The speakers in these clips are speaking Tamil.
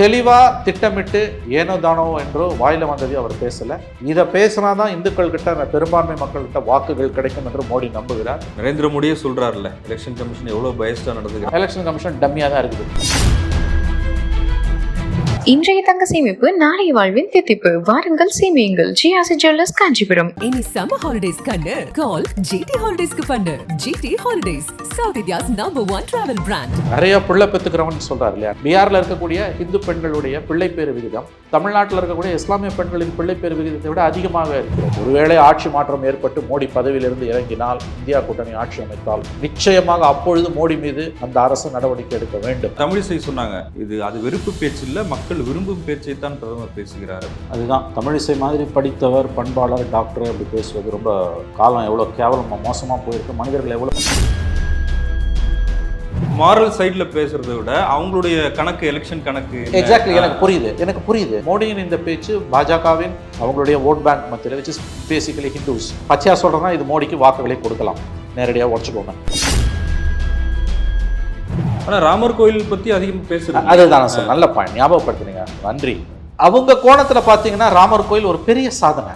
தெளிவா திட்டமிட்டு ஏனோ தானோ என்றோ வாயில வந்ததையும் அவர் பேசல. இதை பேசினாதான் இந்துக்கள் கிட்ட அந்த பெரும்பான்மை மக்கள்கிட்ட வாக்குகள் கிடைக்கும் என்று மோடி நம்புகிறார். நரேந்திர மோடியே சொல்றாருல்ல எலெக்ஷன் கமிஷன் எவ்வளவு பயஸ்டா நடந்துக்கிறாங்க எலெக்ஷன் கமிஷன் டம்மியா தான் இருக்குது. இன்றைய தங்க சேமிப்பு நாளைய வாழ்வின் தித்திப்பு. வாருங்கள் சேமியுங்கள். ஜிஆசி ஜுவல்லர்ஸ் காஞ்சிபுரம். இனி சம்மர் ஹாலிடேஸ் கண்ணு. கால் ஜிடி ஹாலிடேஸ்க்கு பண்ணு. GT holidays south India's number one travel brand நிறைய பிள்ளை பெத்துக்கிறவன் சொல்றாரு இல்லையா பீகார்ல இருக்கக்கூடிய இந்து பெண்களுடைய பிள்ளை பேறு விகிதம் தமிழ்நாட்டில் இருக்கக்கூடிய இஸ்லாமிய பெண்களின் பிள்ளை பேறு விகிதத்தை விட அதிகமாக இருக்கிறது. ஒருவேளை ஆட்சி மாற்றம் ஏற்பட்டு மோடி பதவியிலிருந்து இறங்கினால் இந்தியா கூட்டணி ஆட்சி அமைத்தால் நிச்சயமாக அப்பொழுது மோடி மீது அந்த அரசு நடவடிக்கை எடுக்க வேண்டும். தமிழிசை சொன்னாங்க இது அது வெறுப்பு பேச்சு இல்ல மக்கள் விரும்பும் பேச்சை தான் பிரதமர் பேசுகிறார். அதுதான். தமிழிசை மாதிரி படித்தவர் பண்பாளர் டாக்டர் அப்படி பேசுவது ரொம்ப காலம் எவ்வளோ கேவலமாக மோசமாக போயிருக்கு மனிதர்கள் எவ்வளோ மாரல் சைடுல பேசுறதை விட அவங்களுடைய கணக்கு எலெக்ஷன் கணக்கு. எக்ஸாக்ட்லி எனக்கு புரியுது எனக்கு புரியுது. மோடியின் இந்த பேச்சு பாஜகவின் அவங்களுடைய ஓட் பேங்க் மத்தியில் வச்சு பேசிக்கலி ஹிந்துஸ் பச்சையா சொல்றேன்னா இது மோடிக்கு வாக்குகளை கொடுக்கலாம். நேரடியாக உடச்சுக்கோங்க. ஆனா ராமர் கோயில் பத்தி அதிகம் பேசுறது அதுதான் சார் நல்ல பாயிண்ட் ஞாபகப்படுத்துனீங்க. நன்றி. அவங்க கோணத்துல பார்த்தீங்கன்னா ராமர் கோயில் ஒரு பெரிய சாதனை.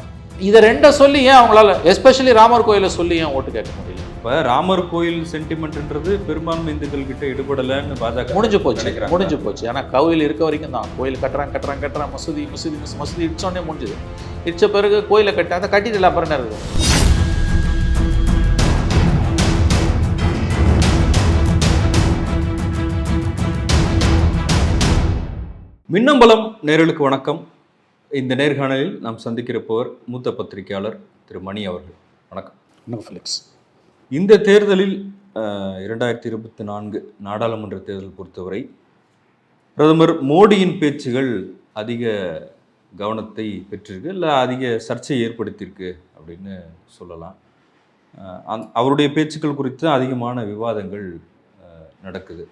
இதை ரெண்டை சொல்லி ஏன் அவங்களால எஸ்பெஷலி ராமர் கோயிலை சொல்லி ஏன் ஓட்டு கேட்க முடியல? இப்ப ராமர் கோயில் சென்டிமெண்ட்ன்றது பெரும்பான்மை இந்துக்கள் கிட்ட எடுபடலன்னு பாஜக முடிஞ்சு போச்சு. முடிஞ்சு போச்சு. ஆனா கோவில் இருக்க வரைக்கும் தான். கோயில் கட்டுறான் கட்டுறான் கட்டுறான். மசூதி மசூதி மசூதி, இடிச்சோடனே முடிஞ்சுது. இடிச்ச பிறகு கோயிலை கட்டி அதை கட்டிட்டு அப்புறம் இருக்குது? மின்னம்பலம் நேர்களுக்கு வணக்கம். இந்த நேர்காணலில் நாம் சந்திக்கிறப்போர் மூத்த பத்திரிகையாளர் திரு மணி அவர்கள். வணக்கம். இன்னும் ஃபிலிக்ஸ் இந்த தேர்தலில் இரண்டாயிரத்தி இருபத்தி நான்கு நாடாளுமன்ற தேர்தல் பொறுத்தவரை பிரதமர் மோடியின் பேச்சுகள் அதிக கவனத்தை பெற்றிருக்கு இல்லை அதிக சர்ச்சையை ஏற்படுத்தியிருக்கு அப்படின்னு சொல்லலாம். அந்த- அவருடைய பேச்சுக்கள் குறித்து அதிகமான விவாதங்கள் நடக்குது.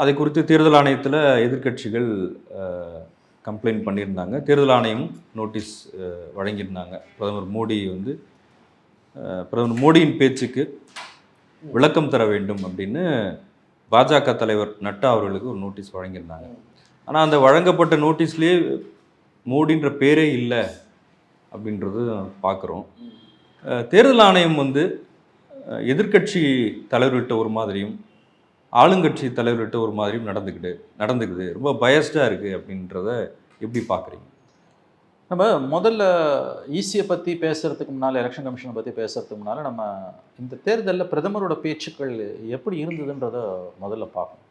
அதை குறித்து தேர்தல் ஆணையத்தில் எதிர்க்கட்சிகள் கம்ப்ளைண்ட் பண்ணியிருந்தாங்க. தேர்தல் ஆணையம் நோட்டீஸ் வழங்கியிருந்தாங்க. பிரதமர் மோடி வந்து பிரதமர் மோடியின் பேச்சுக்கு விளக்கம் தர வேண்டும் அப்படின்னு பாஜக தலைவர் நட்டா அவர்களுக்கு ஒரு நோட்டீஸ் வழங்கியிருந்தாங்க. ஆனால் அந்த வழங்கப்பட்ட நோட்டீஸ்லேயே மோடின்ற பேரே இல்லை அப்படின்றது பார்க்குறோம் தேர்தல் ஆணையம் வந்து எதிர்கட்சி எதிர்க்கட்சி ஒரு மாதிரியும் ஆளுங்கட்சி தலைவர்கிட்ட ஒரு மாதிரியும் நடந்துக்கிட்டு நடந்துக்குது. ரொம்ப பயஸ்டாக இருக்குது அப்படின்றத எப்படி பார்க்குறீங்க நம்ம முதல்ல ஈசியை பற்றி பேசுகிறதுக்கு முன்னால் எலெக்ஷன் கமிஷனை பற்றி பேசுகிறதுக்கு முன்னால் நம்ம இந்த தேர்தலில் பிரதமரோட பேச்சுக்கள் எப்படி இருந்ததுன்றதை முதல்ல பார்க்கணும்.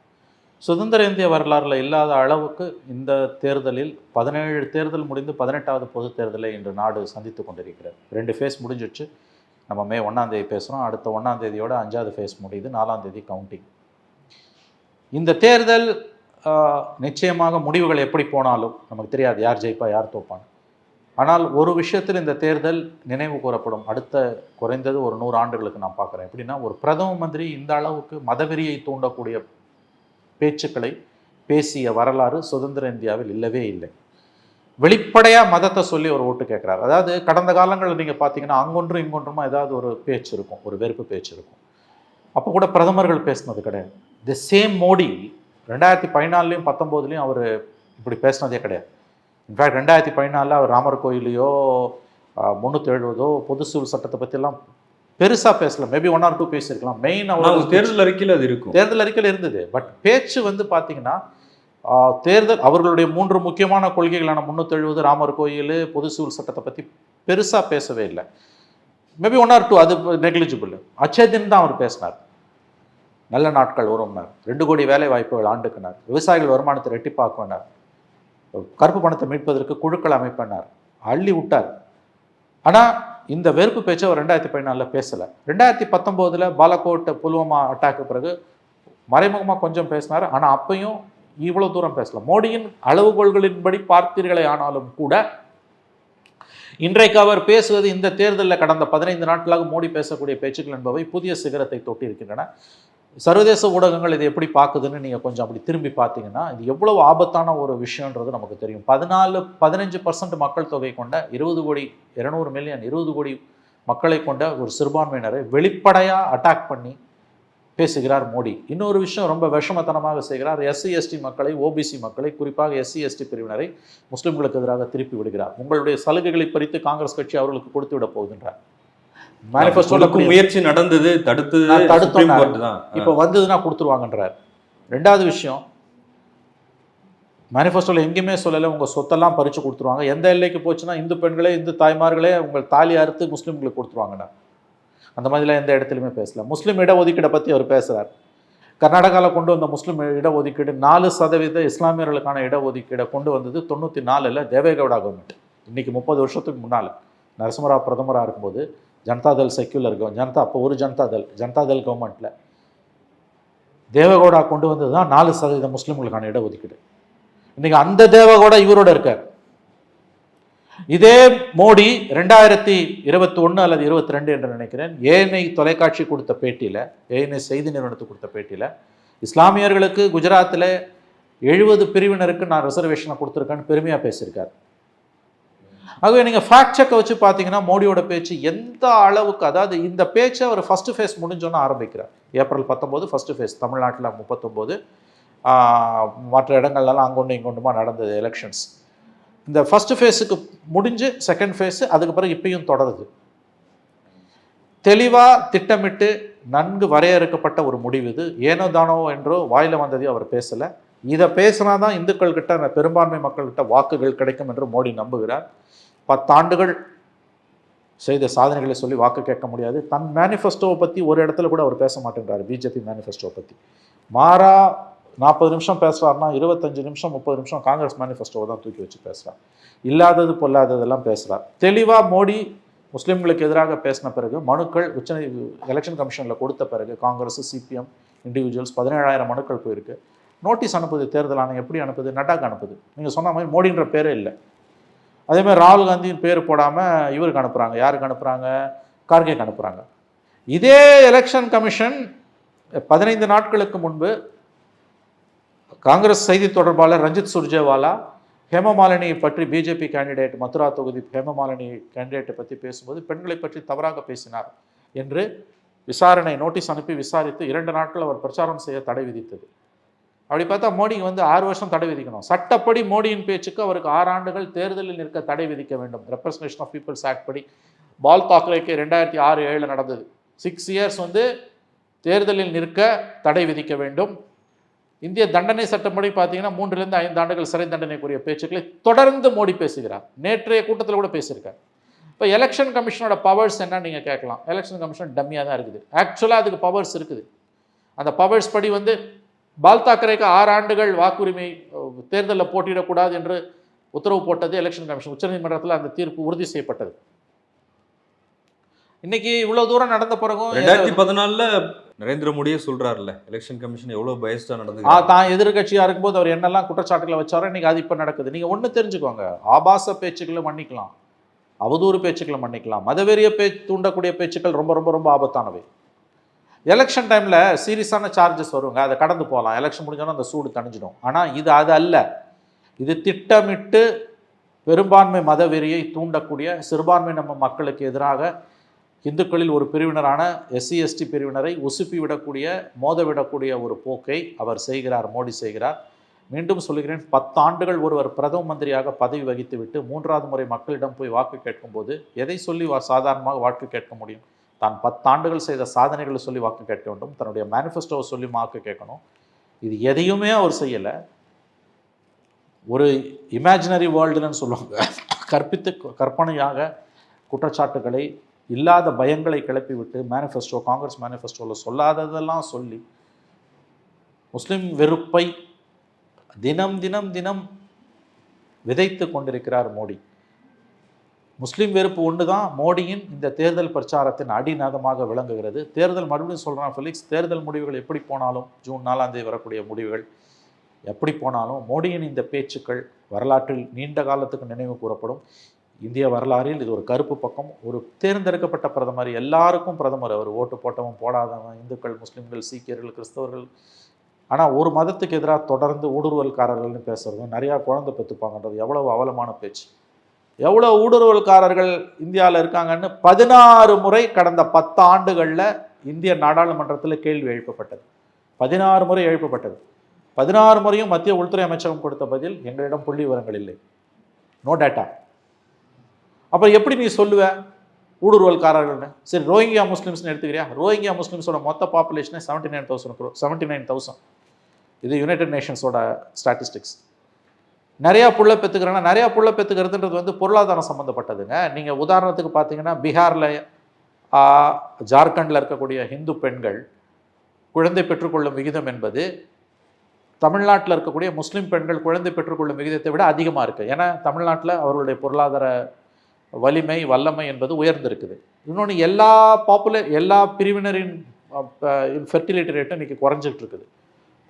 சுதந்திர இந்திய வரலாறில் இல்லாத அளவுக்கு இந்த தேர்தலில் பதினேழு தேர்தல் முடிந்து பதினெட்டாவது பொது தேர்தலை இன்று நாடு சந்தித்து கொண்டிருக்கிறது. ரெண்டு ஃபேஸ் முடிஞ்சிடுச்சு. நம்ம மே ஒன்றாந்தேதி பேசுகிறோம் அடுத்த ஒன்றாந்தேதியோட அஞ்சாவது ஃபேஸ் முடியுது. நாலாம் தேதி கவுண்டிங் இந்த தேர்தல் நிச்சயமாக முடிவுகள் எப்படி போனாலும் நமக்கு தெரியாது யார் ஜெயிப்பா யார் தோப்பான் ஆனால் ஒரு விஷயத்தில் இந்த தேர்தல் நினைவு கூறப்படும். அடுத்த குறைந்தது ஒரு நூறு ஆண்டுகளுக்கு நான் பார்க்குறேன். எப்படின்னா ஒரு பிரதம மந்திரி இந்த அளவுக்கு மதவெறியை தூண்டக்கூடிய பேச்சுக்களை பேசிய வரலாறு சுதந்திர இந்தியாவில் இல்லவே இல்லை. வெளிப்படையாக மதத்தை சொல்லி ஒரு ஓட்டு கேட்குறாரு. அதாவது கடந்த காலங்களில் நீங்கள் பார்த்தீங்கன்னா அங்கொன்றும் இங்கொன்றுமா ஏதாவது ஒரு பேச்சு இருக்கும். ஒரு வெறுப்பு பேச்சு இருக்கும். அப்போ கூட பிரதமர்கள் பேசினது கிடையாது. தி சேம் மோடி ரெண்டாயிரத்தி பதினாலுலையும் பத்தொம்போதுலேயும் அவர் இப்படி பேசினதே கிடையாது. இன்ஃபேக்ட் ரெண்டாயிரத்தி பதினாலில் அவர் ராமர் கோயிலையோ முந்நூற்றி எழுபதோ பொது சிவில் சட்டத்தை பற்றியெல்லாம் பெருசாக பேசல. மேபி ஒன் ஆர் டூ பேசியிருக்கலாம். மெயின் அவர் தேர்தல் அறிக்கையில் அது இருக்கும். தேர்தல் அறிக்கையில் இருந்தது. பட் பேச்சு வந்து பார்த்தீங்கன்னா தேர்தல் அவர்களுடைய மூன்று முக்கியமான கொள்கைகளான முந்நூற்றி எழுபது ராமர் கோயில் பொது சிவில் சட்டத்தை பற்றி பெருசாக பேசவே இல்லை. மேபி ஒன் ஆர் டூ அது நெக்லிஜிபிள் அச்சய தின் தான் அவர் பேசினார். நல்ல நாட்கள் வரும்னார் ரெண்டு கோடி வேலை வாய்ப்புகள் ஆண்டுக்குனார் விவசாயிகள் வருமானத்தை ரெட்டிப்பாக்குனார் கருப்பு பணத்தை மீட்பதற்கு குழுக்கள் அமைப்பினார் அள்ளி விட்டார். ஆனால் இந்த வெறுப்பு பேச்சை அவர் ரெண்டாயிரத்தி பதினாலில் பேசலை. ரெண்டாயிரத்தி பத்தொம்போதில் பாலக்கோட் புல்வாமா அட்டாக்கு பிறகு மறைமுகமாக கொஞ்சம் பேசினார். ஆனால் அப்பையும் இவ்வளோ தூரம் பேசல. மோடியின் அளவுகோள்களின்படி பார்த்தீர்களே ஆனாலும் கூட இன்றைக்கு அவர் பேசுவது இந்த தேர்தலில் கடந்த பதினைந்து நாட்களாக மோடி பேசக்கூடிய பேச்சுக்கள் என்பவை புதிய சிகரத்தை தொட்டியிருக்கின்றன. சர்வதேச ஊடகங்கள் இதை எப்படி பார்க்குதுன்னு நீங்கள் கொஞ்சம் அப்படி திரும்பி பார்த்தீங்கன்னா இது எவ்வளவு ஆபத்தான ஒரு விஷயன்றது நமக்கு தெரியும். பதினாலு பதினஞ்சு பர்சன்ட் மக்கள் தொகை கொண்ட இருபது கோடி இருநூறு மில்லியன் இருபது கோடி மக்களை கொண்ட ஒரு சிறுபான்மையினரை வெளிப்படையாக அட்டாக் பண்ணி பேசுகிறார் மோடி. இன்னொரு விஷயம் ரொம்ப விஷமத்தனமாக செய்கிறார். எஸ்சி எஸ்டி மக்களை ஓபிசி மக்களை குறிப்பாக எஸ்சி எஸ்டி பிரிவினரை முஸ்லிம்களுக்கு எதிராக திருப்பி விடுகிறார். உங்களுடைய சலுகைகளை பறித்து காங்கிரஸ் கட்சி அவர்களுக்கு கொடுத்து விட போகின்றார் மேனிஃபெஸ்டோல கொடுக்கும் முயற்சி நடந்தது தடுத்தது நான் தடுத்தோம் இப்போ வந்ததுன்னா கொடுத்துருவாங்கன்றார். ரெண்டாவது விஷயம் மேனிஃபெஸ்டோவில் எங்கேயுமே சொல்லலை உங்கள் சொத்தெல்லாம் பறித்து கொடுத்துருவாங்க. எந்த எல்லைக்கு போச்சுன்னா இந்து பெண்களே இந்து தாய்மார்களே உங்கள் தாலி அறுத்து முஸ்லீம்களுக்கு கொடுத்துருவாங்கண்ணா அந்த மாதிரிலாம் எந்த இடத்துலையுமே பேசல. முஸ்லீம் இடஒதுக்கீடை பற்றி அவர் பேசுகிறார் கர்நாடகாவில் கொண்டு வந்த முஸ்லீம் இடஒதுக்கீடு நாலு சதவீத இஸ்லாமியர்களுக்கான இடஒதுக்கீடை கொண்டு வந்தது தொண்ணூற்றி நாலில் தேவேகவுடா கவர்மெண்ட் இன்னைக்கு முப்பது வருஷத்துக்கு முன்னால். நரசிம்மராவ் பிரதமராக இருக்கும்போது ஜனதாதள் செக்யூலர் கவர் ஜனதா அப்போ ஒரு ஜனதாதள் ஜனதாதள் கவர்மெண்ட்டில் தேவகவுடா கொண்டு வந்தது தான் நாலு சதவீத முஸ்லீம்களுக்கான இடஒதுக்கீடு. இன்றைக்கி அந்த தேவகவுடா இவரோட இருக்கார். இதே மோடி ரெண்டாயிரத்தி இருபத்தி ஒன்று அல்லது இருபத்தி ரெண்டு என்று நினைக்கிறேன் ஏஎன்ஐ தொலைக்காட்சி கொடுத்த பேட்டியில் ஏஎன்ஐ செய்தி நிறுவனத்துக்கு கொடுத்த பேட்டியில் இஸ்லாமியர்களுக்கு குஜராத்தில் எழுபது பிரிவினருக்கு நான் ரிசர்வேஷனை கொடுத்துருக்கேன்னு பெருமையாக பேசியிருக்கார். ஆகவே நீங்கள் ஃபேக்ட் செக்கை வச்சு பார்த்தீங்கன்னா மோடியோட பேச்சு எந்த அளவுக்கு அதாவது இந்த பேச்சை அவர் ஃபஸ்ட்டு ஃபேஸ் முடிஞ்சோன்னு ஆரம்பிக்கிறார். ஏப்ரல் பத்தொம்போது ஃபஸ்ட்டு ஃபேஸ் தமிழ்நாட்டில் முப்பத்தொம்போது மற்ற இடங்கள்லாம் அங்கொண்டு இங்கொண்டுமா நடந்தது எலெக்ஷன்ஸ் இந்த ஃபஸ்ட்டு ஃபேஸுக்கு முடிஞ்சு செகண்ட் ஃபேஸு அதுக்கு பிறகு இப்பயும் தொடருது. தெளிவாக திட்டமிட்டு நன்கு வரையறுக்கப்பட்ட ஒரு முடிவு இது. ஏனோ தானோ என்றோ வாயில் வந்ததையும் அவர் பேசலை. இதை பேசினா தான் இந்துக்கள்கிட்ட அந்த பெரும்பான்மை மக்கள்கிட்ட வாக்குகள் கிடைக்கும் என்று மோடி நம்புகிறார். பத்தாண்டுகள் செய்த சாதனைகளை சொல்லி வாக்கு கேட்க முடியாது. தன் மேனிஃபெஸ்டோவை பற்றி ஒரு இடத்துல கூட அவர் பேச மாட்டேங்கிறார் பிஜேபி மேனிஃபெஸ்டோவை பற்றி மாறா நாற்பது நிமிஷம் பேசுகிறாருன்னா இருபத்தஞ்சு நிமிஷம் முப்பது நிமிஷம் காங்கிரஸ் மேனிஃபெஸ்டோவை தான் தூக்கி வச்சு பேசுகிறார் இல்லாதது பொல்லாததெல்லாம் பேசுகிறார் தெளிவாக மோடி முஸ்லீம்களுக்கு எதிராக பேசின பிறகு மனுக்கள் உச்ச எலெக்ஷன் கமிஷனில் கொடுத்த பிறகு காங்கிரஸ் சிபிஎம் இண்டிவிஜுவல்ஸ் பதினேழாயிரம் மனுக்கள் போயிருக்கு. நோட்டீஸ் அனுப்புது தேர்தல் ஆணையம் எப்படி அனுப்புது நட்டாக்கு அனுப்புது. நீங்கள் சொன்ன மாதிரி மோடின்ற பேரே இல்லை. அதேமாதிரி ராகுல் காந்தியின் பேர் போடாமல் இவருக்கு அனுப்புகிறாங்க யாருக்கு அனுப்புகிறாங்க கார்கேக்கு அனுப்புகிறாங்க இதே எலெக்ஷன் கமிஷன் பதினைந்து நாட்களுக்கு முன்பு காங்கிரஸ் செய்தி தொடர்பாளர் ரஞ்சித் சுர்ஜேவாலா ஹேமமாலினியை பற்றி பிஜேபி கேண்டிடேட் மதுரா தொகுதி ஹேமமாலினி கேண்டிடேட்டை பற்றி பேசும்போது பெண்களை பற்றி தவறாக பேசினார் என்று விசாரணை நோட்டீஸ் அனுப்பி விசாரித்து இரண்டு நாட்கள் அவர் பிரச்சாரம் செய்ய தடை விதித்தது. அப்படி பார்த்தா மோடிக்கு வந்து ஆறு வருஷம் தடை விதிக்கணும். சட்டப்படி மோடியின் பேச்சுக்கு அவருக்கு ஆறு ஆண்டுகள் தேர்தலில் நிற்க தடை விதிக்க வேண்டும். ரெப்ரசன்டேஷன் ஆஃப் பீப்புள்ஸ் ஆக்ட் படி. பால் தாக்கரேக்கு ரெண்டாயிரத்தி ஆறு ஏழில் நடந்தது. சிக்ஸ் இயர்ஸ் வந்து தேர்தலில் நிற்க தடை விதிக்க வேண்டும். இந்திய தண்டனை சட்டப்படி பார்த்தீங்கன்னா மூன்றுலேருந்து ஐந்து ஆண்டுகள் சிறை தண்டனைக்குரிய பேச்சுக்களை தொடர்ந்து மோடி பேசுகிறார். நேற்றைய கூட்டத்தில் கூட பேசியிருக்கார். இப்போ எலெக்ஷன் கமிஷனோட பவர்ஸ் என்ன நீங்கள் கேட்கலாம். எலெக்ஷன் கமிஷன் டம்மியாக தான் இருக்குது ஆக்சுவலாக அதுக்கு பவர்ஸ் இருக்குது. அந்த பவர்ஸ் படி வந்து பால் தாக்கரேக்கு ஆறு ஆண்டுகள் வாக்குரிமை தேர்தலில் போட்டியிடக்கூடாது என்று உத்தரவு போட்டது எலெக்ஷன் கமிஷன் உச்சநீதிமன்றத்தில் அந்த தீர்ப்பு உறுதி செய்யப்பட்டது. இன்னைக்கு இவ்வளவு தூரம் நடந்த பிறகும் ரெண்டாயிரத்தி பதினாலுல நரேந்திர மோடியே சொல்றாருல்ல எலெக்ஷன் கமிஷன் எவ்வளவு பயஸ்டா ஆ, நடந்து தான் எதிர்கட்சியா இருக்கும்போது அவர் என்னெல்லாம் குற்றச்சாட்டுகளை வச்சாரோ இன்னைக்கு அது இப்போ நடக்குது. நீங்க ஒண்ணு தெரிஞ்சுக்கோங்க ஆபாச பேச்சுக்களை மன்னிக்கலாம் அவதூறு பேச்சுக்களை மன்னிக்கலாம் மதவெறிய பே தூண்டக்கூடிய பேச்சுக்கள் ரொம்ப ரொம்ப ரொம்ப ஆபத்தானவை. எலெக்ஷன் டைமில் சீரியஸான சார்ஜஸ் வருங்க. அதை கடந்து போகலாம். எலெக்ஷன் முடிஞ்சோன்னா அந்த சூடு தணிஞ்சிடும். ஆனால் இது அது அல்ல. இது திட்டமிட்டு பெரும்பான்மை மதவெறியை தூண்டக்கூடிய சிறுபான்மை நம்ம மக்களுக்கு எதிராக இந்துக்களில் ஒரு பிரிவினரான எஸ்சி எஸ்டி பிரிவினரை உசுப்பி விடக்கூடிய மோத விடக்கூடிய ஒரு போக்கை அவர் செய்கிறார் மோடி செய்கிறார். மீண்டும் சொல்லுகிறேன் பத்தாண்டுகள் ஒருவர் பிரதம மந்திரியாக பதவி வகித்துவிட்டு மூன்றாவது முறை மக்களிடம் போய் வாக்கு கேட்கும்போது எதை சொல்லி சாதாரணமாக வாக்கு கேட்க முடியும்? தான் பத்தாண்டுகள் செய்த சாதனைகளை சொல்லி வாக்கு கேட்க வேண்டும். தன்னுடைய மேனிஃபெஸ்டோவை சொல்லி வாக்கு கேட்கணும். இது எதையுமே அவர் செய்யலை. ஒரு இமேஜினரி வேர்ல்டுன்னு சொல்லுவாங்க. கற்பித்து கற்பனையாக குற்றச்சாட்டுகளை இல்லாத பயங்களை கிளப்பி விட்டு மேனிஃபெஸ்டோ காங்கிரஸ் மேனிஃபெஸ்டோவில் சொல்லாததெல்லாம் சொல்லி முஸ்லீம் வெறுப்பை தினம் தினம் தினம் விதைத்து கொண்டிருக்கிறார் மோடி. முஸ்லீம் வெறுப்பு ஒன்று தான் மோடியின் இந்த தேர்தல் பிரச்சாரத்தின் அடிநாதமாக விளங்குகிறது. தேர்தல் மறுபடியும் சொல்கிறான் ஃபிலிக்ஸ் தேர்தல் முடிவுகள் எப்படி போனாலும் ஜூன் நாலாம் தேதி வரக்கூடிய முடிவுகள் எப்படி போனாலும் மோடியின் இந்த பேச்சுக்கள் வரலாற்றில் நீண்ட காலத்துக்கு நினைவு கூறப்படும். இந்திய வரலாறில் இது ஒரு கருப்பு பக்கம். ஒரு தேர்ந்தெடுக்கப்பட்ட பிரதமர் எல்லாருக்கும் பிரதமர். அவர் ஓட்டு போட்டவன் போடாதவன் இந்துக்கள் முஸ்லீம்கள் சீக்கியர்கள் கிறிஸ்தவர்கள். ஆனால் ஒரு மதத்துக்கு எதிராக தொடர்ந்து ஊடுருவல்காரர்கள்னு பேசுறதும் நிறையா குழந்தை பெற்றுப்பாங்கன்றது எவ்வளவு அவலமான பேச்சு. எவ்வளோ ஊடுருவல்காரர்கள் இந்தியாவில் இருக்காங்கன்னு பதினாறு முறை கடந்த பத்து ஆண்டுகளில் இந்திய நாடாளுமன்றத்தில் கேள்வி எழுப்பப்பட்டது. பதினாறு முறை எழுப்பப்பட்டது. பதினாறு முறையும் மத்திய உள்துறை அமைச்சகம் கொடுத்த பதில் எங்களிடம் புள்ளி விவரங்கள் இல்லை. நோ டேட்டா அப்போ எப்படி நீ சொல்லுவ? ஊடுருவல்காரர்கள்னு. சரி ரோஹிங்கியா முஸ்லீம்ஸ்னு எடுத்துக்கிறியா? ரோஹிங்கியா முஸ்லிம்ஸோட மொத்த பாப்புலேஷனே seventy nine thousand seventy nine thousand இது யுனைடெட் நேஷன்ஸோட ஸ்டாட்டிஸ்டிக்ஸ் நிறையா புள்ள பெற்றுக்கிறேன்னா நிறையா புள்ள பெற்றுக்கிறதுன்றது வந்து பொருளாதாரம் சம்மந்தப்பட்டதுங்க நீங்கள் உதாரணத்துக்கு பார்த்தீங்கன்னா பீகாரில் ஜார்க்கண்டில் இருக்கக்கூடிய ஹிந்து பெண்கள் குழந்தை பெற்றுக்கொள்ளும் விகிதம் என்பது தமிழ்நாட்டில் இருக்கக்கூடிய முஸ்லீம் பெண்கள் குழந்தை பெற்றுக்கொள்ளும் விகிதத்தை விட அதிகமாக இருக்குது ஏன்னா தமிழ்நாட்டில் அவர்களுடைய பொருளாதார வலிமை வல்லமை என்பது உயர்ந்திருக்குது. இன்னொன்று எல்லா பாப்புலர் எல்லா பிரிவினரின் ஃபெர்டிலிட்டி ரேட்டும் இன்றைக்கி குறைஞ்சிக்கிட்டு இருக்குது.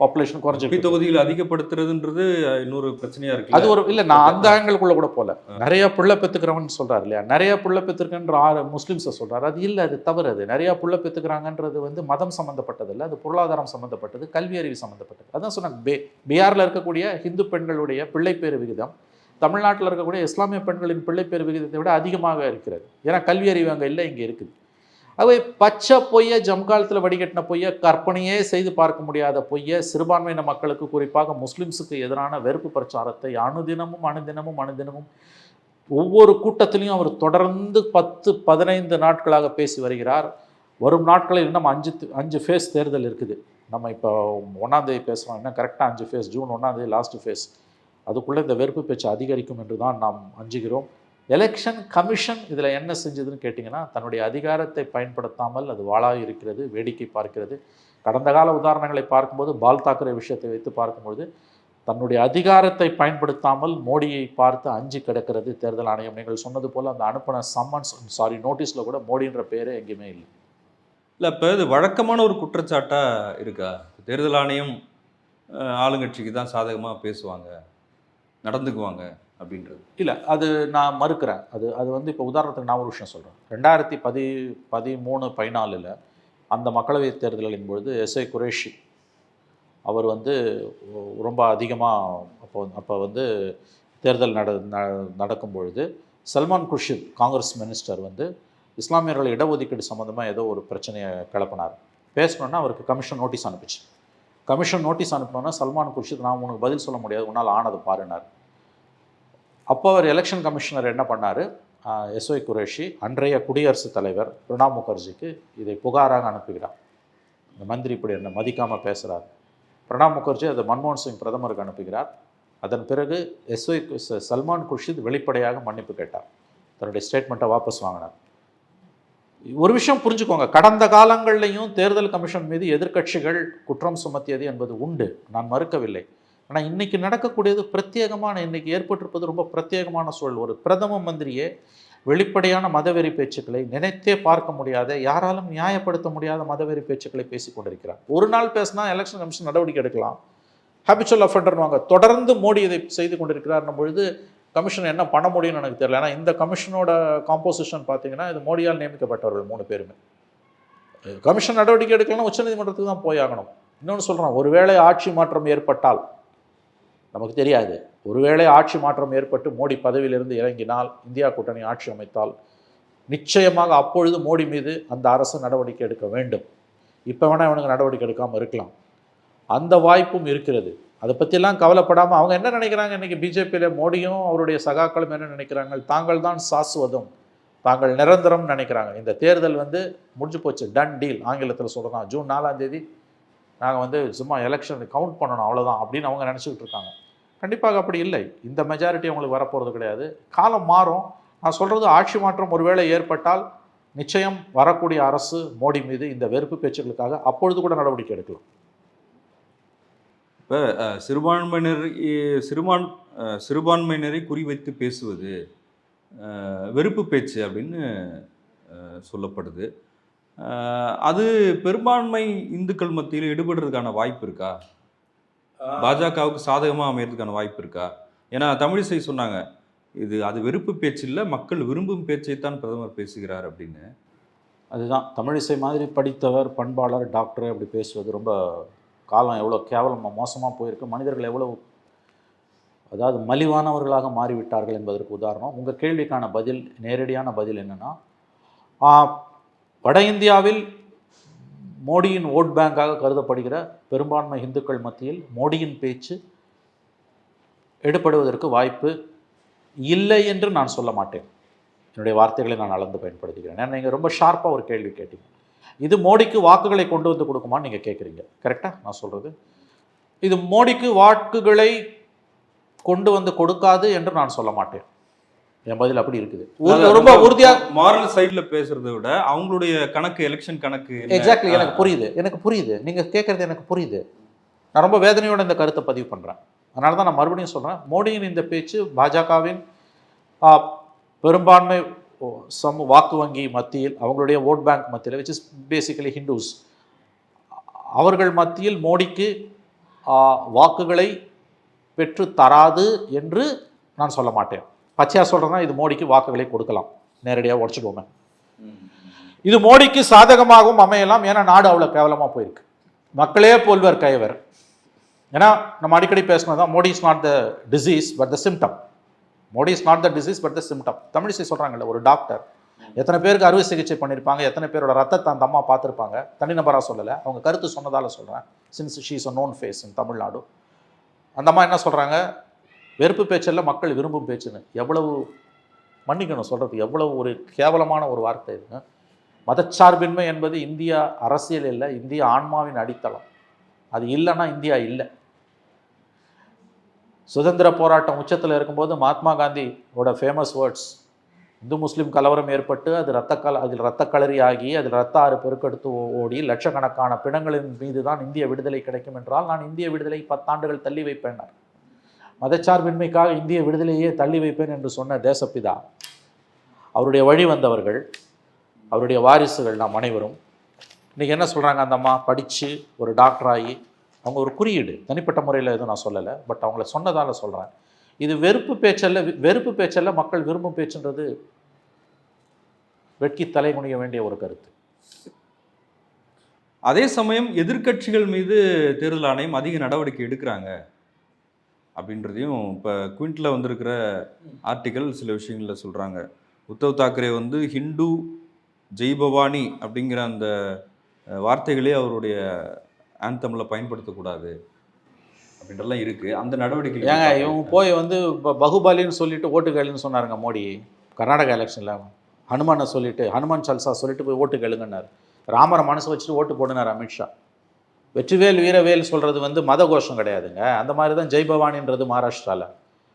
பாப்புலேஷன் இருக்குது. தொகுதியில் அதிகப்படுத்துறதுன்றது இன்னொரு பிரச்சனையா இருக்கு அது ஒரு இல்லை நான் அந்த ஆங்கிள்குள்ள கூட போல. நிறைய புள்ள பெற்றுக்கிறவன் சொல்றாரு இல்லையா? நிறைய புள்ள பெற்றுக்கன்ற ஆறு முஸ்லிம்ஸை சொல்றாரு. அது இல்லை அது தவறு அது. நிறைய புள்ள பெற்றுக்கிறாங்கன்றது வந்து மதம் சம்மந்தப்பட்டது இல்லை. அது பொருளாதாரம் சம்மந்தப்பட்டது கல்வி அறிவு சம்மந்தப்பட்டது அதான் சொன்னாங்க. பே பீகாரில் இருக்கக்கூடிய ஹிந்து பெண்களுடைய பிள்ளைப்பேறு விகிதம் தமிழ்நாட்டில் இருக்கக்கூடிய இஸ்லாமிய பெண்களின் பிள்ளைப்பேறு விகிதத்தை விட அதிகமாக இருக்கிறது. ஏன்னா கல்வி அறிவு அங்கே இல்லை இங்கே இருக்குது. அவை பச்சை பொய்ய ஜம்காலத்தில் வடிகட்டின பொய்ய கற்பனையே செய்து பார்க்க முடியாத பொய்ய சிறுபான்மையின மக்களுக்கு குறிப்பாக முஸ்லிம்ஸுக்கு எதிரான வெறுப்பு பிரச்சாரத்தை அணுதினமும் அணுதினமும் அணுதினமும் ஒவ்வொரு கூட்டத்திலையும் அவர் தொடர்ந்து பத்து பதினைந்து நாட்களாக பேசி வருகிறார். வரும் நாட்களில் இன்னும் அஞ்சு அஞ்சு ஃபேஸ் தேர்தல் இருக்குது. நம்ம இப்போ ஒன்றாந்தேதி பேசுகிறோம் இன்னும் கரெக்டாக அஞ்சு ஃபேஸ் ஜூன் ஒன்றாந்தேதி லாஸ்ட் ஃபேஸ் அதுக்குள்ளே இந்த வெறுப்பு பேச்சு அதிகரிக்கும் என்று தான் நாம் அஞ்சுகிறோம். எலெக்ஷன் கமிஷன் இதில் என்ன செஞ்சதுன்னு கேட்டிங்கன்னா தன்னுடைய அதிகாரத்தை பயன்படுத்தாமல் அது வாழாக இருக்கிறது வேடிக்கை பார்க்கிறது. கடந்த கால உதாரணங்களை பார்க்கும்போது பால் தாக்கரே விஷயத்தை வைத்து பார்க்கும்பொழுது தன்னுடைய அதிகாரத்தை பயன்படுத்தாமல் மோடியை பார்த்து அஞ்சு கிடக்கிறது தேர்தல் ஆணையம். நீங்கள் சொன்னது போல் அந்த அனுப்பின சம்மன்ஸ் சாரி நோட்டீஸில் கூட மோடின்ற பேரே எங்கேயுமே இல்லை. இல்லை இப்போ இது வழக்கமான ஒரு குற்றச்சாட்டாக இருக்கா? தேர்தல் ஆணையம் ஆளுங்கட்சிக்கு தான் சாதகமாக பேசுவாங்க நடந்துக்குவாங்க. அப்படின்றது. இல்லை அது நான் மறுக்கிறேன். அது அது வந்து இப்போ உதாரணத்துக்கு நான் ஒரு விஷயம் சொல்கிறேன் ரெண்டாயிரத்தி பதி பதிமூணு பதினாலில் அந்த மக்களவை தேர்தலின் பொழுது எஸ்ஐ குரேஷி அவர் வந்து ரொம்ப அதிகமாக அப்போ அப்போ வந்து தேர்தல் நட ந- நடக்கும் பொழுது சல்மான் குர்ஷித் காங்கிரஸ் மினிஸ்டர் வந்து இஸ்லாமியர்கள் இடஒதுக்கீடு சம்மந்தமாக ஏதோ ஒரு பிரச்சனையை கிளப்பினார். பேசணுன்னா அவருக்கு கமிஷன் நோட்டீஸ் அனுப்பிச்சு. கமிஷன் நோட்டீஸ் அனுப்பினோன்னா சல்மான் குர்ஷித் நான் உனக்கு பதில் சொல்ல முடியாது உன்னால் ஆனது பாருனார் அப்போ அவர் எலெக்ஷன் கமிஷனர் என்ன பண்ணார்? எஸ்ஒய் குரேஷி அன்றைய குடியரசுத் தலைவர் பிரணாப் முகர்ஜிக்கு இதை புகாராக அனுப்புகிறார். இந்த மந்திரி இப்படி என்ன மதிக்காமல் பேசுகிறார் பிரணாப் முகர்ஜி அதை மன்மோகன் சிங் பிரதமருக்கு அனுப்புகிறார். அதன் பிறகு எஸ்ஒய் சல்மான் குர்ஷித் வெளிப்படையாக மன்னிப்பு கேட்டார். தன்னுடைய ஸ்டேட்மெண்ட்டை வாபஸ் வாங்கினார். ஒரு விஷயம் புரிஞ்சுக்கோங்க. கடந்த காலங்கள்லையும் தேர்தல் கமிஷன் மீது எதிர்க்கட்சிகள் குற்றம் சுமத்தியது என்பது உண்டு. நான் மறுக்கவில்லை. ஆனால் இன்றைக்கி நடக்கக்கூடியது பிரத்யேகமான இன்றைக்கி ஏற்பட்டிருப்பது ரொம்ப பிரத்யேகமான சூழல். ஒரு பிரதம மந்திரியே வெளிப்படையான மதவெறி பேச்சுக்களை நினைத்தே பார்க்க முடியாத யாராலும் நியாயப்படுத்த முடியாத மதவெறி பேச்சுக்களை பேசி கொண்டிருக்கிறார். ஒரு நாள் பேசினா எலெக்ஷன் கமிஷன் நடவடிக்கை எடுக்கலாம். ஹேபிச்சுவல் அஃபண்டர்வாங்க தொடர்ந்து மோடி இதை செய்து கொண்டிருக்கிறார்னும் பொழுது கமிஷன் என்ன பண்ண முடியும்னு எனக்கு தெரியல. ஏன்னா இந்த கமிஷனோட காம்போசிஷன் பார்த்தீங்கன்னா இது மோடியால் நியமிக்கப்பட்டவர்கள் மூணு பேருமே. கமிஷன் நடவடிக்கை எடுக்கலன்னா உச்சநீதிமன்றத்துக்கு தான் போய் ஆகணும். இன்னொன்று சொல்கிறோம் ஒருவேளை ஆட்சி மாற்றம் ஏற்பட்டால் நமக்கு தெரியாது. ஒருவேளை ஆட்சி மாற்றம் ஏற்பட்டு மோடி பதவியிலிருந்து இறங்கினால் இந்தியா கூட்டணி ஆட்சி அமைத்தால் நிச்சயமாக அப்பொழுது மோடி மீது அந்த அரசு நடவடிக்கை எடுக்க வேண்டும். இப்போ வேணால் இவனுக்கு நடவடிக்கை எடுக்காமல் இருக்கலாம். அந்த வாய்ப்பும் இருக்கிறது. அதை பற்றிலாம் கவலைப்படாமல் அவங்க என்ன நினைக்கிறாங்க இன்றைக்கி பிஜேபியில்? மோடியும் அவருடைய சகாக்களும் என்ன நினைக்கிறாங்க? தாங்கள் தான் சாஸ்வதம். தாங்கள் நிரந்தரம் நினைக்கிறாங்க. இந்த தேர்தல் வந்து முடிஞ்சு போச்சு. டன் டீல் ஆங்கிலத்தில் சொல்கிறோம் ஜூன் நாலாம் தேதி நாங்கள் வந்து சும்மா எலெக்ஷன் கவுண்ட் பண்ணணும் அவ்வளோதான் அப்படின்னு அவங்க நினச்சிக்கிட்டு இருக்காங்க. கண்டிப்பாக அப்படி இல்லை. இந்த மெஜாரிட்டி அவங்களுக்கு வரப்போகிறது கிடையாது. காலம் மாறும். நான் சொல்கிறது ஆட்சி மாற்றம் ஒருவேளை ஏற்பட்டால் நிச்சயம் வரக்கூடிய அரசு மோடி மீது இந்த வெறுப்பு பேச்சுக்களுக்காக அப்பொழுது கூட நடவடிக்கை எடுக்கலாம். இப்போ சிறுபான்மையினர் சிறுபான் சிறுபான்மையினரை குறிவைத்து பேசுவது வெறுப்பு பேச்சு அப்படின்னு சொல்லப்படுது. அது பெரும்பான்மை இந்துக்கள் மத்தியில் ஈடுபடுறதுக்கான வாய்ப்பு இருக்கா? பாஜகவுக்கு சாதகமாக அமையறதுக்கான வாய்ப்பு இருக்கா? ஏன்னா தமிழிசை சொன்னாங்க இது அது வெறுப்பு பேச்சு இல்லை மக்கள் விரும்பும் பேச்சைத்தான் பிரதமர் பேசுகிறார் அப்படின்னு. அதுதான். தமிழிசை மாதிரி படித்தவர் பண்பாளர் டாக்டர் அப்படி பேசுவது ரொம்ப காலம் எவ்வளோ கேவலமாக மோசமாக போயிருக்கு. மனிதர்கள் எவ்வளோ அதாவது மலிவானவர்களாக மாறிவிட்டார்கள் என்பதற்கு உதாரணம். உங்கள் கேள்விக்கான பதில் நேரடியான பதில் என்னென்னா வட இந்தியாவில் மோடியின் ஓட் பேங்காக கருதப்படுகிற பெரும்பான்மை இந்துக்கள் மத்தியில் மோடியின் பேச்சு எடுப்படுவதற்கு வாய்ப்பு இல்லை என்று நான் சொல்ல மாட்டேன். என்னுடைய வார்த்தைகளை நான் அளந்து பயன்படுத்துகிறேன். ஏன்னா நீங்கள் ரொம்ப ஷார்ப்பாக ஒரு கேள்வி கேட்டீங்க. இது மோடிக்கு வாக்குகளை கொண்டு வந்து கொடுக்குமான்னு நீங்கள் கேட்குறீங்க கரெக்டாக நான் சொல்கிறது இது மோடிக்கு வாக்குகளை கொண்டு வந்து கொடுக்காது என்று நான் சொல்ல மாட்டேன். என் பதில் அப்படி இருக்குது. ரொம்ப உறுதியாக மாரல் சைடுல பேசுறதை விட அவங்களுடைய கணக்கு எலெக்ஷன் கணக்கு? எக்ஸாக்ட்லி எனக்கு புரியுது. எனக்கு புரியுது. நீங்கள் கேட்குறது எனக்கு புரியுது. நான் ரொம்ப வேதனையோட இந்த கருத்தை பதிவு பண்ணுறேன் அதனால தான் நான் மறுபடியும் சொல்கிறேன் மோடியின் இந்த பேச்சு பாஜகவின் பெரும்பான்மை சம வாக்கு வங்கி மத்தியில் அவங்களுடைய ஓட் பேங்க் மத்தியில் விச் இஸ் பேசிக்கலி ஹிந்துஸ் அவர்கள் மத்தியில் மோடிக்கு வாக்குகளை பெற்று தராது என்று நான் சொல்ல மாட்டேன். பச்சையாக சொல்கிறேன்னா இது மோடிக்கு வாக்குகளை கொடுக்கலாம். நேரடியாக உடச்சிடுவோமே இது மோடிக்கு சாதகமாகவும் அமையலாம். ஏன்னா நாடு அவ்வளோ கேவலமாக போயிருக்கு. மக்களே போல்வர் கைவர் ஏன்னா நம்ம அடிக்கடி பேசினது தான் Modi is not the disease but the symptom Modi is not the disease but the symptom Tamilisai சொல்கிறாங்கல்ல ஒரு டாக்டர் எத்தனை பேருக்கு அறுவை சிகிச்சை பண்ணியிருப்பாங்க எத்தனை பேரோட ரத்தத்தை அந்த அம்மா பார்த்துருப்பாங்க? தனிநபராக சொல்லலை. அவங்க கருத்து சொன்னதால சொல்கிறேன் since she is a known face in Tamil Nadu. அந்த அம்மா என்ன சொல்கிறாங்க வெறுப்பு பேச்சல்ல மக்கள் விரும்பும் பேச்சுன்னு. எவ்வளவு மன்னிக்கணும் சொல்கிறது எவ்வளவு ஒரு கேவலமான ஒரு வார்த்தை இதுங்க. மதச்சார்பின்மை என்பது இந்தியா அரசியல் இல்லை இந்திய ஆன்மாவின் அடித்தளம். அது இல்லைன்னா இந்தியா இல்லை. சுதந்திர போராட்டம் உச்சத்தில் இருக்கும்போது மகாத்மா காந்தியோட ஃபேமஸ் வேர்ட்ஸ் இந்து முஸ்லீம் கலவரம் ஏற்பட்டு அது ரத்தக்கல அதில் ரத்தக்களறி களரி ஆகி அதில் ரத்த ஆறு பெருக்கெடுத்து ஓடி லட்சக்கணக்கான பிணங்களின் மீது தான் இந்திய விடுதலை கிடைக்கும் என்றால் நான் இந்திய விடுதலை பத்தாண்டுகள் தள்ளி வைப்பேன் மதச்சார்பின்மைக்காக இந்திய விடுதலையே தள்ளி வைப்பேன் என்று சொன்ன தேசப்பிதா. அவருடைய வழி வந்தவர்கள் அவருடைய வாரிசுகள் நாம் அனைவரும். இன்றைக்கி என்ன சொல்கிறாங்க அந்த அம்மா? படித்து ஒரு டாக்டர் ஆகி அவங்க ஒரு குறியீடு. தனிப்பட்ட முறையில் எதுவும் நான் சொல்லலை. பட் அவங்கள சொன்னதால் சொல்கிறேன் இது வெறுப்பு பேச்சல்ல வி- வெறுப்பு பேச்சல்ல மக்கள் விரும்பும் பேச்சுன்றது வெட்கி தலை குனிய வேண்டிய ஒரு கருத்து. அதே சமயம் எதிர்க்கட்சிகள் மீது தேர்தல் ஆணையம் அதிக நடவடிக்கை எடுக்கிறாங்க. அப்படின்றதையும் இப்போ குவிண்ட்ல வந்திருக்கிற ஆர்டிக்கல் சில விஷயங்களில் சொல்கிறாங்க உத்தவ் தாக்கரே வந்து ஹிந்து ஜெய் பவானி அப்படிங்கிற அந்த வார்த்தைகளே அவருடைய ஆந்தமில் பயன்படுத்தக்கூடாது அப்படின்றலாம் இருக்குது அந்த நடவடிக்கை ஏங்க இவங்க போய் வந்து ப- பகுபலின்னு சொல்லிட்டு ஓட்டு கேளுன்னு சொன்னாருங்க மோடி. கர்நாடகா எலெக்ஷனில் ஹனுமானை சொல்லிட்டு ஹனுமான் சல்சா சொல்லிட்டு போய் ஓட்டு கேளுங்கன்னாரு. ராமரை மனசு வச்சுட்டு ஓட்டு போடுனார் அமித்ஷா. வெற்றிவேல் வீரவேல் சொல்கிறது வந்து மத கோஷம் கிடையாதுங்க. அந்த மாதிரி தான் ஜெய் பவானின்றது மகாராஷ்டிராவில்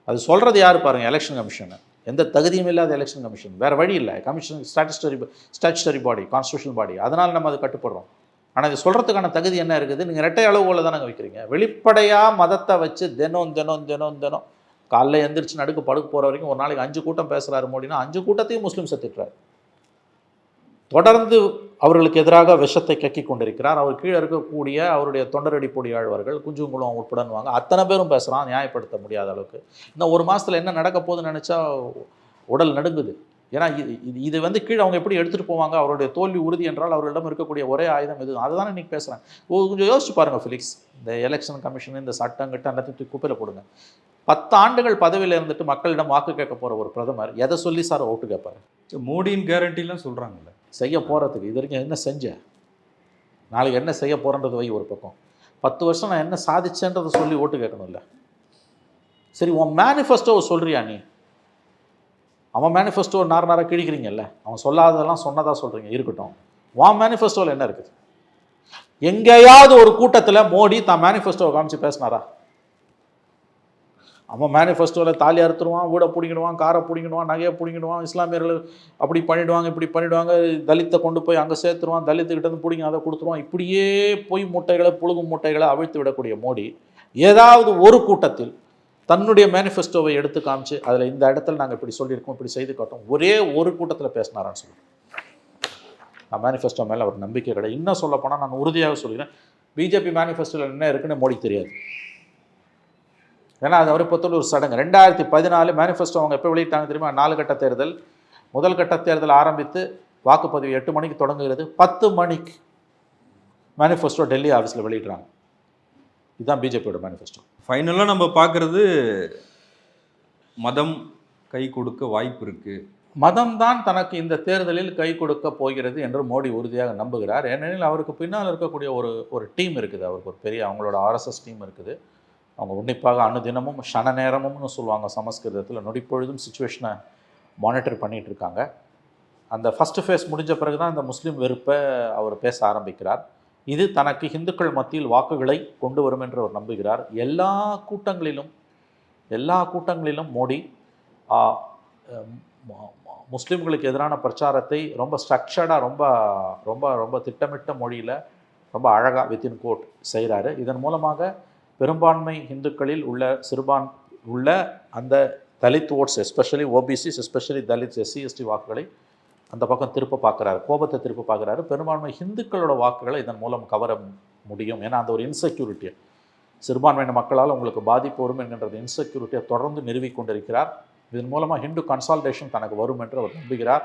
அது சொல்கிறது யார் பாருங்க? எலெக்ஷன் கமிஷனு எந்த தகுதியும் இல்லாத எலெக்ஷன் கமிஷன் வேறு வழி இல்லை. Commission statutory statutory body constitution body அதனால் நம்ம அதை கட்டுப்படுறோம். ஆனால் இது சொல்கிறதுக்கான தகுதி என்ன இருக்குது? நீங்கள் ரெட்டை அளவுகோல தானே வைக்கிறீங்க. வெளிப்படையாக மதத்தை வச்சு தினம் தினம் தினம் தினம் காலைல எந்திரிச்சு நடுக்கு படுக்க போகிற வரைக்கும் ஒரு நாளைக்கு அஞ்சு கூட்டம் பேசுகிறாரு மோடினா அஞ்சு கூட்டத்தையும் முஸ்லீம் திட்டுறாரு தொடர்ந்து அவர்களுக்கு எதிராக விஷத்தை கக்கி கொண்டிருக்கிறார். அவர் கீழே இருக்கக்கூடிய அவருடைய தொண்டரடி பொடியாழ்வார்கள் குஞ்சுங்குளம் உட்படன்வாங்க அத்தனை பேரும் பேசுகிறான் நியாயப்படுத்த முடியாத அளவுக்கு. இன்னும் ஒரு மாதத்தில் என்ன நடக்க போகுதுன்னு நினச்சா உடல் நடுங்குது. ஏன்னா இது இது இது வந்து கீழே அவங்க எப்படி எடுத்துகிட்டு போவாங்க? அவருடைய தோல்வி உறுதி என்றால் அவர்களிடம் இருக்கக்கூடிய ஒரே ஆயுதம் இது அதுதானே நீங்கள் பேசுகிறேன் கொஞ்சம் யோசிச்சு பாருங்கள் ஃபிலிக்ஸ் இந்த எலெக்ஷன் கமிஷன் இந்த சட்டம் கிட்ட எல்லாத்தையும் குப்பையில் போடுங்க. பத்து ஆண்டுகள் பதவியில் இருந்துட்டு மக்களிடம் வாக்கு கேட்க போகிற ஒரு பிரதமர் எதை சொல்லி சார் ஓட்டு கேட்பார்? மோடியின் கேரண்டிலாம் சொல்கிறாங்கல்ல செய்ய போகிறதுக்கு இது வரைக்கும் என்ன செஞ்ச? நாளைக்கு என்ன செய்ய போகிறன்றது வை ஒரு பக்கம். பத்து வருஷம் நான் என்ன சாதிச்சேன்றதை சொல்லி ஓட்டு கேட்கணும்ல. சரி உன் மேனிஃபெஸ்டோவை சொல்கிறியா நீ? அவன் மேனிஃபெஸ்டோ நார் நாராக கிழிக்கிறீங்கல்ல. அவன் சொல்லாததெல்லாம் சொன்னதாக சொல்கிறீங்க இருக்கட்டும். உன் மேனிஃபெஸ்டோவில் என்ன இருக்குது? எங்கேயாவது ஒரு கூட்டத்தில் மோடி தான் மேனிஃபெஸ்டோவை காமிச்சு பேசினாரா? அவன் மேனிஃபெஸ்டோவில் தாலி அறுத்துருவான் வீடை பிடிங்கிடுவான் காரை பிடிங்கிடுவான் நகையை பிடிங்கிடுவான் இஸ்லாமியர்கள் அப்படி பண்ணிடுவாங்க இப்படி பண்ணிடுவாங்க தலித்தை கொண்டு போய் அங்கே சேர்த்துருவான் தலித்துக்கிட்ட இருந்து பிடிங்க அதை கொடுத்துருவான். இப்படியே பொய் முட்டைகளை புழுகும் முட்டைகளை அவிழ்த்து விடக்கூடிய மோடி ஏதாவது ஒரு கூட்டத்தில் தன்னுடைய மேனிஃபெஸ்டோவை எடுத்து காமிச்சு அதில் இந்த இடத்துல நாங்கள் இப்படி சொல்லியிருக்கோம் இப்படி செய்து காட்டோம் ஒரே ஒரு கூட்டத்தில் பேசினாரான்னு சொல்லுவேன் நான் மேனிஃபெஸ்டோ மேலே அவர் நம்பிக்கை கிடையாது. இன்னும் சொல்லப்போனால் நான் உறுதியாக சொல்கிறேன் பிஜேபி மேனிஃபெஸ்டோவில் என்ன இருக்குன்னு மோடிக்கு தெரியாது. ஏன்னா அது அவரை பொறுத்தவரை ஒரு சடங்கு. ரெண்டாயிரத்தி பதினாலு மேனிஃபெஸ்டோ அவங்க எப்போ வெளியிட்டாங்க தெரியுமா? நாலு கட்ட தேர்தல். முதல் கட்ட தேர்தல் ஆரம்பித்து வாக்குப்பதிவு எட்டு மணிக்கு தொடங்குகிறது. பத்து மணிக்கு மேனிஃபெஸ்டோ டெல்லி ஆஃபீஸில் வெளியிடுறாங்க. இதுதான் பிஜேபியோட மேனிஃபெஸ்டோ ஃபைனலாக நம்ம பார்க்குறது மதம் கை கொடுக்க வாய்ப்பு இருக்குது மதம்தான் தனக்கு இந்த தேர்தலில் கை கொடுக்க போகிறது என்று மோடி உறுதியாக நம்புகிறார். ஏனெனில் அவருக்கு பின்னால் இருக்கக்கூடிய ஒரு ஒரு டீம் இருக்குது. அவருக்கு ஒரு பெரிய அவங்களோட ஆர்எஸ்எஸ் டீம் இருக்குது. அவங்க உன்னிப்பாக அனுதினமும் ஷன நேரமும்னு சொல்லுவாங்க சமஸ்கிருதத்தில். நொடிப்பொழுதும் சுச்சுவேஷனை மானிட்டர் பண்ணிகிட்டு இருக்காங்க அந்த ஃபஸ்ட்டு ஃபேஸ் முடிஞ்ச பிறகு தான் இந்த முஸ்லீம் வெறுப்பை அவர் பேச ஆரம்பிக்கிறார். இது தனக்கு இந்துக்கள் மத்தியில் வாக்குகளை கொண்டு வரும் என்று அவர் நம்புகிறார். எல்லா கூட்டங்களிலும் எல்லா கூட்டங்களிலும் மோடி முஸ்லீம்களுக்கு எதிரான பிரச்சாரத்தை ரொம்ப ஸ்ட்ரக்சர்டாக ரொம்ப ரொம்ப ரொம்ப திட்டமிட்ட மொழியில் ரொம்ப அழகாக வித்தின் கோட் செய்கிறாரு இதன் மூலமாக பெரும்பான்மை இந்துக்களில் உள்ள சிறுபான் உள்ள அந்த Dalit votes especially OBCs especially Dalit SC ST வாக்குகளை அந்த பக்கம் திருப்ப பார்க்குறாரு. கோபத்தை திருப்ப பார்க்குறாரு. பெரும்பான்மை ஹிந்துக்களோட வாக்குகளை இதன் மூலம் கவர முடியும். ஏன்னா அந்த ஒரு இன்செக்யூரிட்டியை சிறுபான்மையின மக்களால் உங்களுக்கு பாதிப்பு வரும் என்கின்றது இன்செக்யூரிட்டியை தொடர்ந்து நிறுவிக்கொண்டிருக்கிறார் இதன் மூலமாக ஹிந்து கன்சால்டேஷன் தனக்கு வரும் என்று அவர் நம்புகிறார்.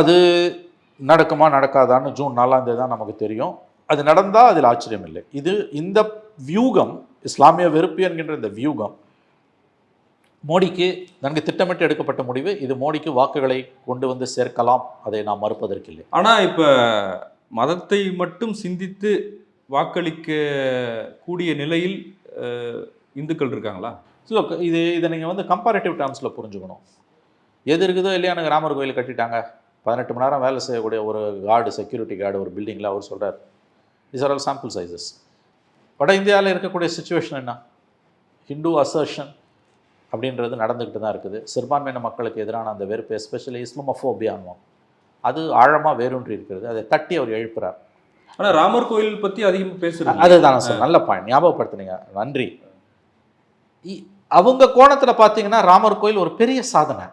அது நடக்குமா நடக்காதான்னு ஜூன் நாலாம் தேதி தான் நமக்கு தெரியும். அது நடந்தால் அதில் ஆச்சரியம் இல்லை இது இந்த வியூகம் இஸ்லாமிய வெறுப்பு என்கின்ற இந்த வியூகம் மோடிக்கு நன்கு திட்டமிட்டு எடுக்கப்பட்ட முடிவு இது மோடிக்கு வாக்குகளை கொண்டு வந்து சேர்க்கலாம் அதை நாம் மறுப்பதற்கில்லை. ஆனா இப்ப மதத்தை மட்டும் சிந்தித்து வாக்களிக்க கூடிய நிலையில் இந்துக்கள் இருக்காங்களா? ஸோ இது இதை நீங்கள் வந்து கம்பேரிட்டிவ் டேர்ம்ஸில் புரிஞ்சுக்கணும். எது இருக்குதோ இல்லையா எனக்கு ராமர் கோயில் கட்டிட்டாங்க. பதினெட்டு மணி நேரம் வேலை செய்யக்கூடிய ஒரு கார்டு செக்யூரிட்டி கார்டு ஒரு பில்டிங்கில் அவர் சொல்கிறார் is are all sample sizes வட இந்தியாவில் இருக்கக்கூடிய சுச்சுவேஷன் என்ன? ஹிந்து அசர்ஷன் அப்படின்றது நடந்துக்கிட்டு தான் இருக்குது. சிறுபான்மையின மக்களுக்கு எதிரான அந்த வெறுப்பு எஸ்பெஷலி இஸ்லாமோஃபோபியானுவோம் அது ஆழமாக வேரூன்றி இருக்கிறது. அதை தட்டி அவர் எழுப்புறார். ஆனா ராமர் கோயில் பத்தி அதிகமா பேசுறது அதுதான் சார் நல்ல பாயிண்ட் ஞாபகப்படுத்துனீங்க. நன்றி. இ- அவங்க கோணத்தில் பார்த்தீங்கன்னா ராமர் கோயில் ஒரு பெரிய சாதனை.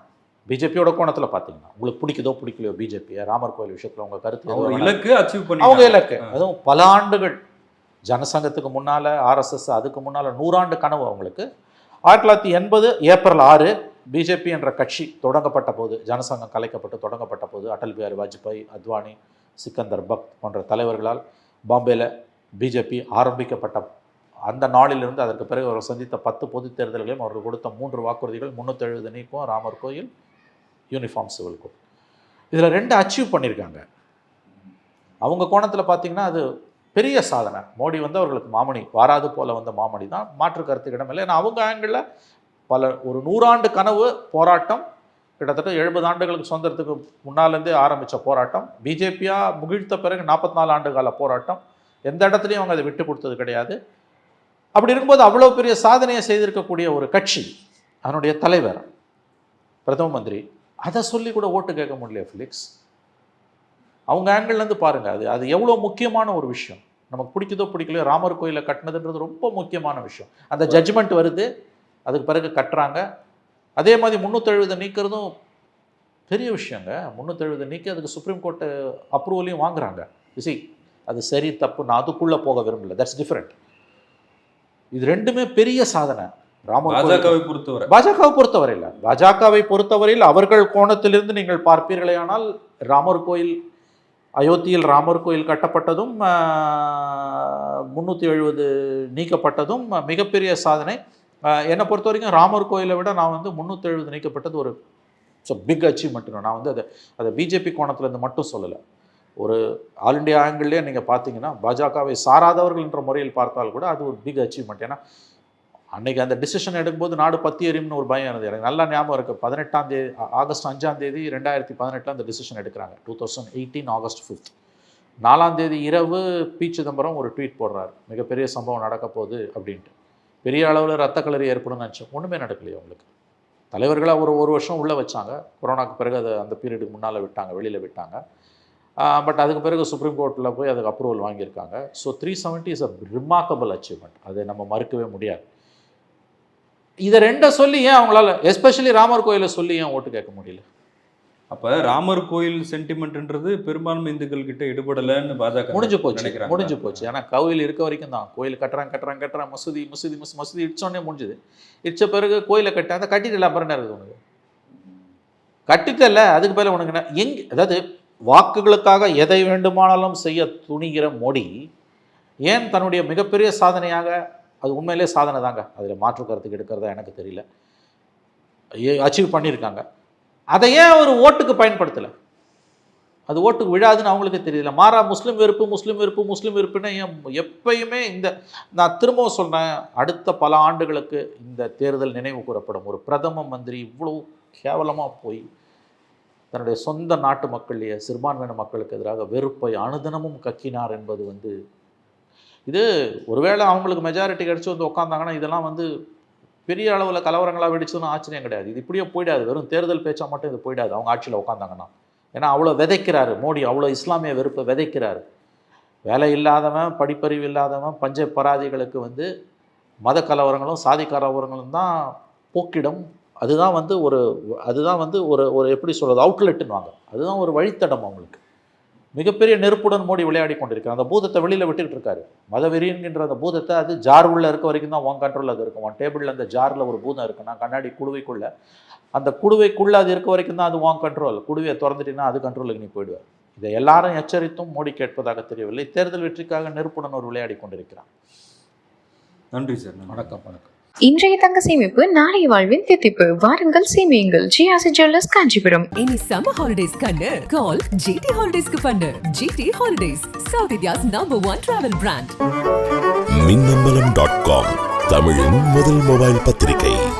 பிஜேபியோட கோணத்தில் பார்த்தீங்கன்னா. உங்களுக்கு பிடிக்குதோ பிடிக்கலையோ பிஜேபியை ராமர் கோயில் விஷயத்தில் உங்கள் கருத்து இலக்கு அச்சீவ் பண்ணி அவங்க இலக்கு. அதுவும் பல ஆண்டுகள் ஜனசங்கத்துக்கு முன்னால் ஆர்எஸ்எஸ் அதுக்கு முன்னால் நூறாண்டு கனவு அவங்களுக்கு. ஆயிரத்தி தொள்ளாயிரத்தி எண்பது ஏப்ரல் ஆறு பிஜேபி என்ற கட்சி தொடங்கப்பட்ட போது ஜனசங்கம் கலைக்கப்பட்டு தொடங்கப்பட்ட போது அடல் பிஹாரி வாஜ்பாய் அத்வானி சிக்கந்தர் பக்த் போன்ற தலைவர்களால் பாம்பேயில் பிஜேபி ஆரம்பிக்கப்பட்ட அந்த நாளிலிருந்து அதற்கு பிறகு அவர் சந்தித்த பத்து பொது தேர்தல்களையும் அவர்கள் கொடுத்த மூன்று வாக்குறுதிகள் முந்நூற்றி எழுபது ராமர் கோயில் யூனிஃபார்ம் சிவில் கோட் இதில் ரெண்டு அச்சீவ் பண்ணியிருக்காங்க அவங்க கோணத்தில் பார்த்தீங்கன்னா அது பெரிய சாதனை. மோடி வந்து அவர்களுக்கு மாமணி வாராது போல வந்த மாமணி தான். மாற்று கருத்துக்கு இடமில்லை ஏன்னா அவங்க ஆங்கிளில் பல ஒரு நூறாண்டு கனவு போராட்டம் கிட்டத்தட்ட எழுபது ஆண்டுகளுக்கு சுதந்திரத்துக்கு முன்னாலேருந்தே ஆரம்பித்த போராட்டம் பிஜேபியாக முகிழ்த்த பிறகு நாற்பத்தி நாலு ஆண்டு கால போராட்டம் எந்த இடத்துலையும் அவங்க அதை விட்டு கொடுத்தது கிடையாது. அப்படி இருக்கும்போது அவ்வளோ பெரிய சாதனையை செய்திருக்கக்கூடிய ஒரு கட்சி அதனுடைய தலைவர் பிரதம மந்திரி அதை சொல்லி கூட ஓட்டு கேட்க முடியல ஃபிலிக்ஸ் அவங்க ஆங்கிள்லேருந்து பாருங்கள் அது அது எவ்வளோ முக்கியமான ஒரு விஷயம். நமக்கு பிடிக்குதோ பிடிக்கலையோ ராமர் கோயிலை கட்டினதுன்றது ரொம்ப முக்கியமான விஷயம். அந்த ஜட்ஜ்மெண்ட் வருது. அதுக்கு பிறகு கட்டுறாங்க. அதே மாதிரி முந்நூற்றெழுபது நீக்கிறதும் பெரிய விஷயங்க. முந்நூற்றெழுபது நீக்கி அதுக்கு சுப்ரீம் கோர்ட்டு அப்ரூவலையும் வாங்குறாங்க. சி அது சரி தப்பு. நான் அதுக்குள்ளே போக விரும்பல. தட்ஸ் டிஃப்ரெண்ட் இது ரெண்டுமே பெரிய சாதனை. ராமர் கோயில் பாஜகவை பொறுத்தவரை. பாஜகவை பொறுத்தவரையில் பாஜகவை பொறுத்தவரையில் அவர்கள் கோணத்திலிருந்து நீங்கள் பார்ப்பீர்களேயானால் ராமர் கோயில் அயோத்தியில் ராமர் கோயில் கட்டப்பட்டதும் முந்நூற்றி எழுபது நீக்கப்பட்டதும் மிகப்பெரிய சாதனை. என்னை பொறுத்த வரைக்கும் ராமர் கோயிலை விட நான் வந்து முந்நூற்றி எழுபது நீக்கப்பட்டது ஒரு ஸோ பிக் அச்சீவ்மெண்ட் நான் வந்து அதை அதை பிஜேபி கோணத்துலேருந்து மட்டும் சொல்லலை. ஒரு ஆல் இண்டியா ஆங்கிள்லேயே நீங்கள் பார்த்தீங்கன்னா பாஜகவை சாராதவர்கள் என்ற முறையில் பார்த்தால் கூட அது ஒரு பிக் அச்சீவ்மெண்ட் ஏன்னா அன்னைக்கு அந்த டிசிஷன் எடுக்கும்போது நாடு பத்தி எரியும்னு ஒரு பயம் இருந்தது. எனக்கு நல்லா ஞாபகம் இருக்குது பதினெட்டாம் தேதி ஆகஸ்ட் அஞ்சாம் தேதி ரெண்டாயிரத்தி பதினெட்டில் அந்த டிசிஷன் எடுக்கிறாங்க. Two thousand eighteen August fifth நாலாம் தேதி இரவு பி. சிதம்பரம் ஒரு ட்வீட் போடுறாரு. மிகப்பெரிய சம்பவம் நடக்க போகுது அப்படின்ட்டு. பெரிய அளவில் ரத்த கலரி ஏற்படும் நினச்சோம் ஒன்றுமே நடக்கலையே அவங்களுக்கு. தலைவர்களாக ஒரு ஒரு வருஷம் உள்ளே வச்சாங்க. கொரோனாக்கு பிறகு அதை அந்த பீரியடுக்கு முன்னால் விட்டாங்க வெளியில் விட்டாங்க. பட் அதுக்கு பிறகு சுப்ரீம் கோர்ட்டில் போய் அதுக்கு அப்ரூவல் வாங்கியிருக்காங்க. So three seventy is a remarkable achievement அதை நம்ம மறுக்கவே முடியாது. இதை ரெண்டை சொல்லி ஏன் அவங்களால எஸ்பெஷலி ராமர் கோயிலை சொல்லி ஏன் ஓட்டு கேட்க முடியல? அப்ப ராமர் கோயில் சென்டிமெண்ட்ன்றது பெரும்பான்மை இந்துக்கள் கிட்ட எடுபடலைன்னு பாஜக முடிஞ்சு போச்சு. முடிஞ்சு போச்சு. ஏன்னா கோவில் இருக்க வரைக்கும் தான். கோயில் கட்டுறாங்க கட்டுறாங்க கட்டுறாங்க மசூதி மசூதி மசூதி மசூதி இடிச்சோடனே முடிஞ்சுது. இடிச்ச பிறகு கோயிலை கட்டி அதை கட்டிட்டு அப்புறம் என்ன இருக்குது உனக்கு? கட்டிட்டல அதுக்கு பேர் உனக்கு என்ன? எங் அதாவது வாக்குகளுக்காக எதை வேண்டுமானாலும் செய்ய துணிகிற மோடி ஏன் தன்னுடைய மிகப்பெரிய சாதனையாக அது உண்மையிலே சாதனை தாங்க. அதில் மாற்று கருத்துக்கு எடுக்கிறதா எனக்கு தெரியல. அச்சீவ் பண்ணியிருக்காங்க அதை ஏன் அவர் ஓட்டுக்கு பயன்படுத்தலை? அது ஓட்டுக்கு விழாதுன்னு அவங்களுக்கு தெரியல. மாறா முஸ்லீம் வெறுப்பு முஸ்லீம் வெறுப்பு முஸ்லீம் வெறுப்புன்னு ஏன் எப்பயுமே இந்த நான் திரும்பவும் சொல்கிறேன் அடுத்த பல ஆண்டுகளுக்கு இந்த தேர்தல் நினைவு கூறப்படும். ஒரு பிரதம மந்திரி இவ்வளோ கேவலமாக போய் தன்னுடைய சொந்த நாட்டு மக்களுடைய சிறுபான்மையின மக்களுக்கு எதிராக வெறுப்பை அனுதினமும் கக்கினார் என்பது வந்து இது ஒருவேளை அவங்களுக்கு மெஜாரிட்டி கிடச்சி வந்து உட்காந்தாங்கன்னா இதெல்லாம் வந்து பெரிய அளவில் கலவரங்களாக வெடிச்சதுன்னு ஆச்சரியம் கிடையாது. இது இப்படியே போயிடாது. வெறும் தேர்தல் பேச்சா மட்டும் இது போயிடாது. அவங்க ஆட்சியில் உட்காந்தாங்கன்னா ஏன்னா அவ்வளோ விதைக்கிறாரு மோடி. அவ்வளோ இஸ்லாமிய வெறுப்பை விதைக்கிறாரு. வேலை இல்லாதவன் படிப்பறிவு இல்லாதவன் பஞ்ச பராதிகளுக்கு வந்து மத கலவரங்களும் சாதி கலவரங்களும் தான் போக்கிடம். அதுதான் வந்து ஒரு அதுதான் வந்து ஒரு ஒரு எப்படி சொல்கிறது அவுட்லெட்டுன்னுவாங்க அதுதான் ஒரு வழித்தடம் அவங்களுக்கு. மிகப்பெரிய நெருப்புடன் மோடி விளையாடி கொண்டிருக்கார் அந்த பூதத்தை வெளியில் விட்டுக்கிட்டு இருக்காரு. மதவெறிங்கிற அந்த பூதத்தை அது ஜார் உள்ள இருக்க வரைக்கும் தான் உன் கண்ட்ரோலில் அது இருக்கும். உன் டேபிளில் அந்த ஜாரில் ஒரு பூதம் இருக்குன்னா கண்ணாடி குடுவைக்குள்ள அந்த குடுவைக்குள்ளே அது இருக்க வரைக்கும் தான் அது உன் கண்ட்ரோல் குடுவையை திறந்துட்டீங்கன்னா அது கண்ட்ரோலுக்கு நீ போயிடுவார் இதை எல்லாரும் எச்சரித்தும் மோடி கேட்பதாக தெரியவில்லை. தேர்தல் வெற்றிக்காக நெருப்புடன் ஒரு விளையாடி கொண்டிருக்கிறார். நன்றி சார். வணக்கம் வணக்கம். இன்றைய தங்க சேமிப்பு நாளைய வாழ்வின் தித்திப்பு. வாருங்கள் சேமியுங்கள். ஜிஆசி ஜுவல்லர்ஸ் காஞ்சிபுரம். இனி சம்மர் ஹாலிடேஸ் கண்ணு. கால் ஜிடி ஹாலிடேஸ்க்கு பண்ணு. GT holidays south India's number one travel brand Minnambalam dot com தமிழின் முதல் மொபைல் பத்திரிகை.